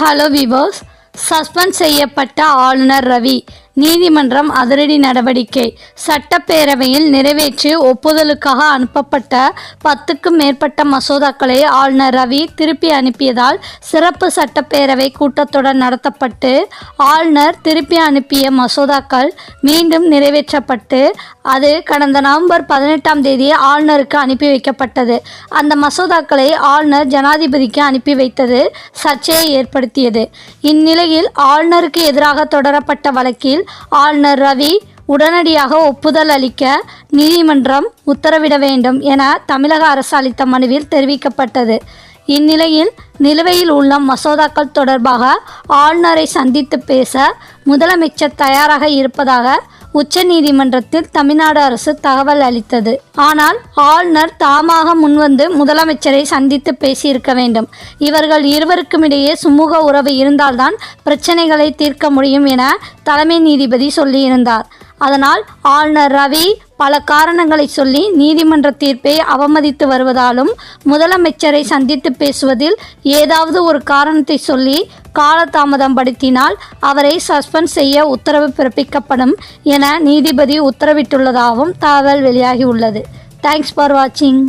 Hello விவோஸ் suspend செய்யப்பட்ட ஆளுநர் ரவி. நீதிமன்றம் அதிரடி நடவடிக்கை. சட்டப்பேரவையில் நிறைவேற்றி ஒப்புதலுக்காக அனுப்பப்பட்ட பத்துக்கும் மேற்பட்ட மசோதாக்களை ஆளுநர் ரவி திருப்பி அனுப்பியதால் சிறப்பு சட்டப்பேரவை கூட்டத்தொடர் நடத்தப்பட்டு ஆளுநர் திருப்பி அனுப்பிய மசோதாக்கள் மீண்டும் நிறைவேற்றப்பட்டு அது கடந்த நவம்பர் பதினெட்டாம் தேதி ஆளுநருக்கு அனுப்பி வைக்கப்பட்டது. அந்த மசோதாக்களை ஆளுநர் ஜனாதிபதிக்கு அனுப்பி வைத்தது சர்ச்சையை ஏற்படுத்தியது. இந்நிலையில் ஆளுநருக்கு எதிராக தொடரப்பட்ட வழக்கில் ஆளுநர் ரவி உடனடியாக ஒப்புதல் அளிக்க நீதிமன்றம் உத்தரவிட வேண்டும் என தமிழக அரசு அளித்த மனுவில் தெரிவிக்கப்பட்டது. இந்நிலையில் நிலுவையில் உள்ள மசோதாக்கள் தொடர்பாக ஆளுநரை சந்தித்து பேச முதலமைச்சர் தயாராக இருப்பதாக உச்சநீதிமன்றத்தில் தமிழ்நாடு அரசு தகவல் அளித்தது. ஆனால் ஆளுநர் தாமாக முன்வந்து முதலமைச்சரை சந்தித்து பேசியிருக்க வேண்டும். இவர்கள் இருவருக்கும் இடையே சுமூக உறவு இருந்தால்தான் பிரச்சனைகளை தீர்க்க முடியும் என தலைமை நீதிபதி சொல்லியிருந்தார். அதனால் ஆளுநர் ரவி பல காரணங்களை சொல்லி நீதிமன்ற தீர்ப்பை அவமதித்து வருவதாலும் முதலமைச்சரை சந்தித்து பேசுவதில் ஏதாவது ஒரு காரணத்தை சொல்லி காலதாமதம் படுத்தினால் அவரை சஸ்பெண்ட் செய்ய உத்தரவு பிறப்பிக்கப்படும் என நீதிபதி உத்தரவிட்டுள்ளதாகவும் தகவல் வெளியாகி உள்ளது தேங்க்ஸ் ஃபார் வாட்சிங்